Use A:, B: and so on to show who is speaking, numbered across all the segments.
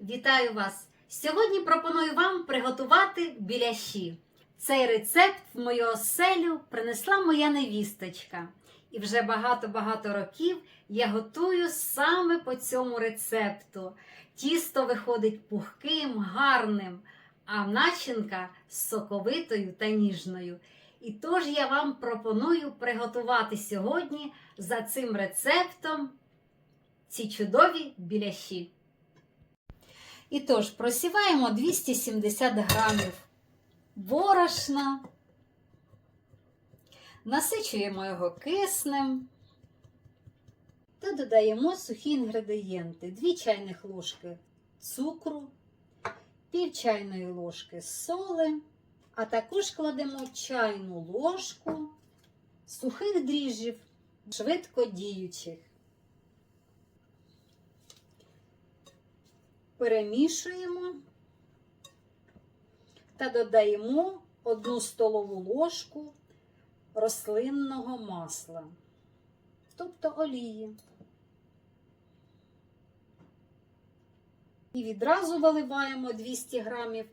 A: Вітаю вас! Сьогодні пропоную вам приготувати біляші. Цей рецепт в мою оселю принесла моя невісточка. І вже багато-багато років я готую саме по цьому рецепту. Тісто виходить пухким, гарним, а начинка соковитою та ніжною. І тож я вам пропоную приготувати сьогодні за цим рецептом ці чудові біляші. І тож просіваємо 270 грамів борошна, насичуємо його киснем та додаємо сухі інгредієнти: 2 чайних ложки цукру, пів чайної ложки соли, а також кладемо чайну ложку сухих дріжджів, швидко перемішуємо та додаємо одну столову ложку рослинного масла, тобто олії. І відразу виливаємо 200 грамів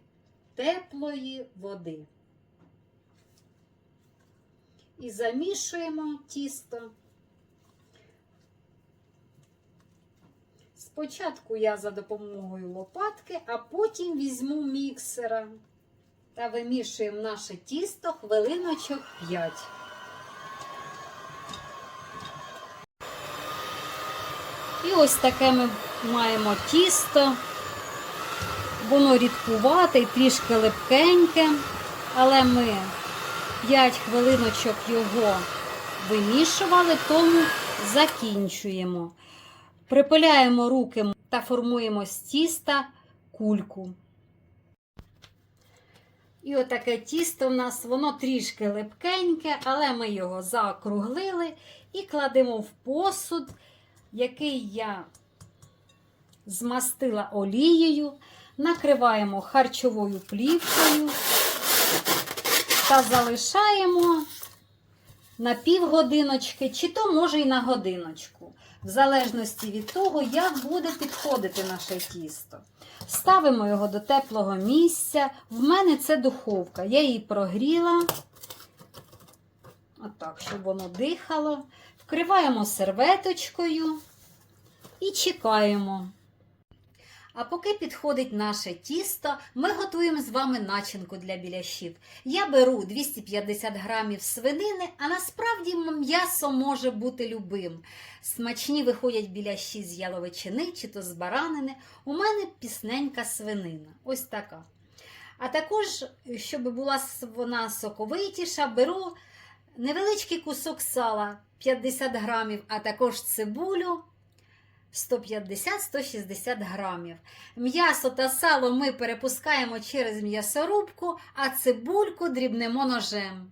A: теплої води. І замішуємо тісто. Спочатку я за допомогою лопатки, а потім візьму міксера та вимішуємо наше тісто хвилиночок 5. І ось таке ми маємо тісто. Воно рідкувате і трішки липкеньке, але ми 5 хвилиночок його вимішували, тому закінчуємо. Припиляємо руки та формуємо з тіста кульку. І отаке тісто в нас, воно трішки липкеньке, але ми його заокруглили і кладемо в посуд, який я змастила олією, накриваємо харчовою плівкою та залишаємо на півгодиночки, чи то може й на годиночку, в залежності від того, як буде підходити наше тісто. Ставимо його до теплого місця. В мене це духовка. Я її прогріла, отак, щоб воно дихало. Вкриваємо серветочкою і чекаємо. А поки підходить наше тісто, ми готуємо з вами начинку для біляшів. Я беру 250 грамів свинини, а насправді м'ясо може бути любим. Смачні виходять біляші з яловичини чи то з баранини. У мене пісненька свинина. Ось така. А також, щоб була вона соковитіша, беру невеличкий кусок сала 50 грамів, а також цибулю. 150-160 грамів. М'ясо та сало ми перепускаємо через м'ясорубку, а цибульку дрібнемо ножем.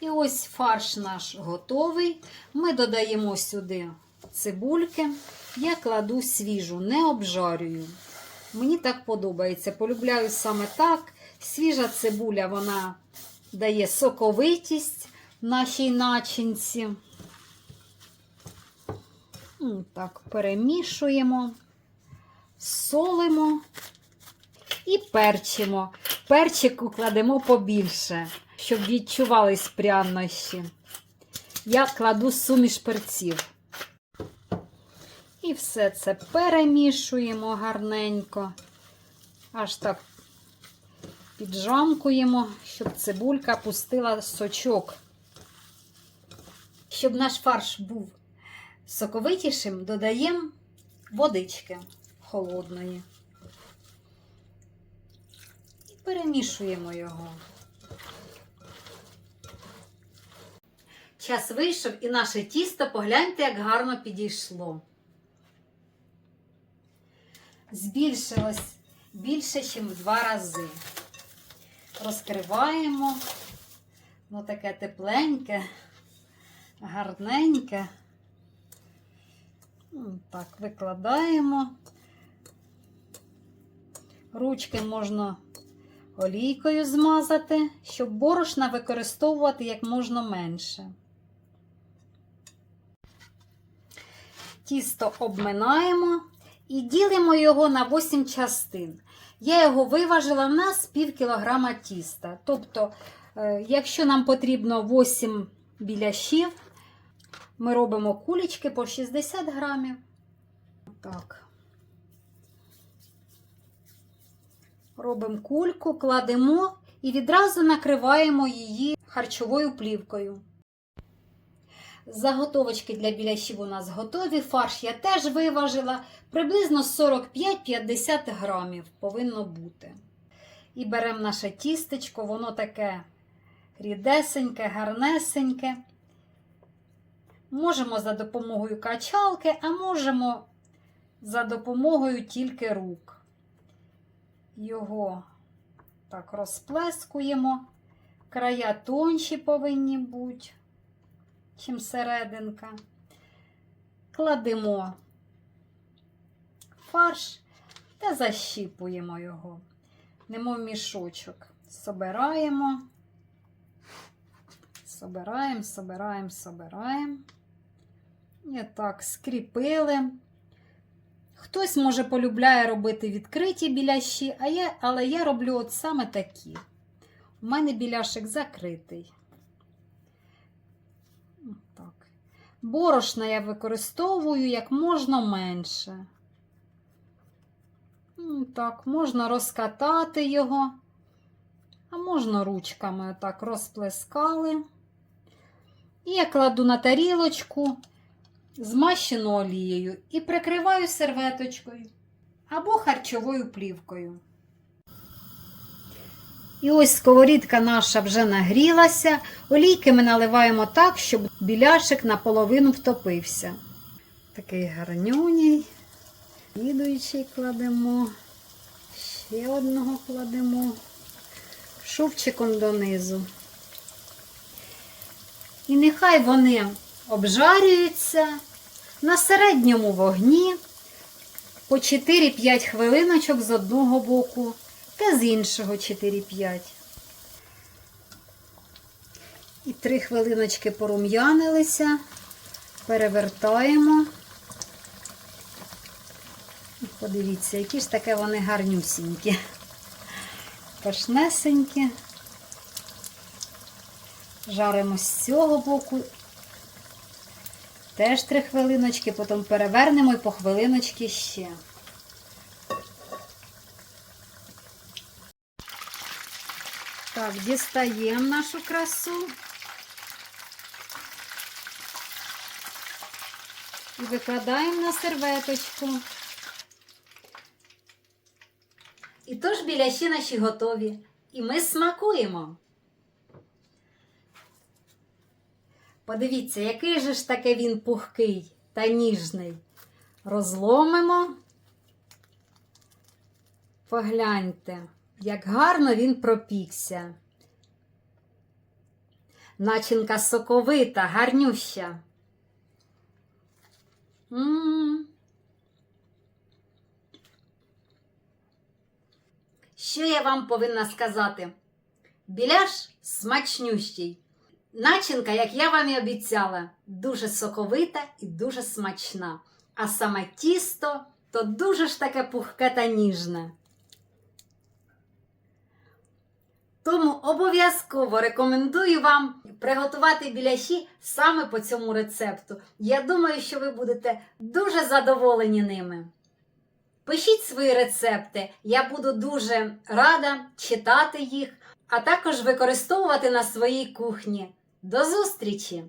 A: І ось фарш наш готовий. Ми додаємо сюди цибульки. Я кладу свіжу, не обжарюю. Мені так подобається. Полюбляю саме так. Свіжа цибуля вона дає соковитість нашій начинці. Так, перемішуємо, солимо і перчимо. Перчику кладемо побільше, щоб відчувались прянощі. Я кладу суміш перців. І все це перемішуємо гарненько, аж так піджамкуємо, щоб цибулька пустила сочок. Щоб наш фарш був соковитішим, додаємо водички холодної і перемішуємо його. Час вийшов і наше тісто, погляньте, як гарно підійшло. Збільшилось більше, ніж в два рази. Розкриваємо, воно таке тепленьке гарненьке. Так, викладаємо. Ручки можна олійкою змазати, щоб борошна використовувати як можна менше. Тісто обминаємо і ділимо його на 8 частин. Я його виважила в нас пів кілограма тіста. Тобто, е, якщо нам потрібно 8 біляшів, ми робимо кулечки по 60 грамів. Так. Робимо кульку, кладемо і відразу накриваємо її харчовою плівкою. Заготовочки для біляшів у нас готові. Фарш я теж виважила. Приблизно 45-50 грамів повинно бути. І беремо наше тістечко, воно таке рідесеньке, гарнесеньке. Можемо за допомогою качалки, а можемо за допомогою тільки рук. Його так розплескуємо. Края тонші повинні бути, чим серединка. Кладемо фарш та защіпуємо його, немов мішочок. Собираємо, собираємо, собираємо, собираємо. І так, скріпили. Хтось, може, полюбляє робити відкриті біляші, а я, але я роблю от саме такі. У мене біляшик закритий. Так. Борошна я використовую як можна менше. Так, можна розкатати його, а можна ручками отак розплескали. І я кладу на тарілочку змащену олією і прикриваю серветочкою або харчовою плівкою. І ось сковорідка наша вже нагрілася. Олійки ми наливаємо так, щоб біляшик наполовину втопився. Такий гарнюній. Слідуючий кладемо, ще одного кладемо, шовчиком донизу. І нехай вони обжарюються на середньому вогні по 4-5 хвилиночок з одного боку та з іншого 4-5. І 3 хвилиночки порум'янилися, перевертаємо. Подивіться, які ж таке вони гарнюсінькі, пашнесенькі. Жаримо з цього боку. Теж три хвилиночки, потім перевернемо і по хвилиночки ще. Так, дістаємо нашу красу. І викладаємо на серветочку. І тож біляші наші готові. І ми смакуємо. Подивіться, який же ж таки він пухкий та ніжний. Розломимо. Погляньте, як гарно він пропікся. Начинка соковита, гарнюща. М-м. Що я вам повинна сказати? Біляш смачнющий. Начинка, як я вам і обіцяла, дуже соковита і дуже смачна. А саме тісто то дуже ж таке пухке та ніжне. Тому обов'язково рекомендую вам приготувати біляші саме по цьому рецепту. Я думаю, що ви будете дуже задоволені ними. Пишіть свої рецепти, я буду дуже рада читати їх, а також використовувати на своїй кухні. До зустрічі!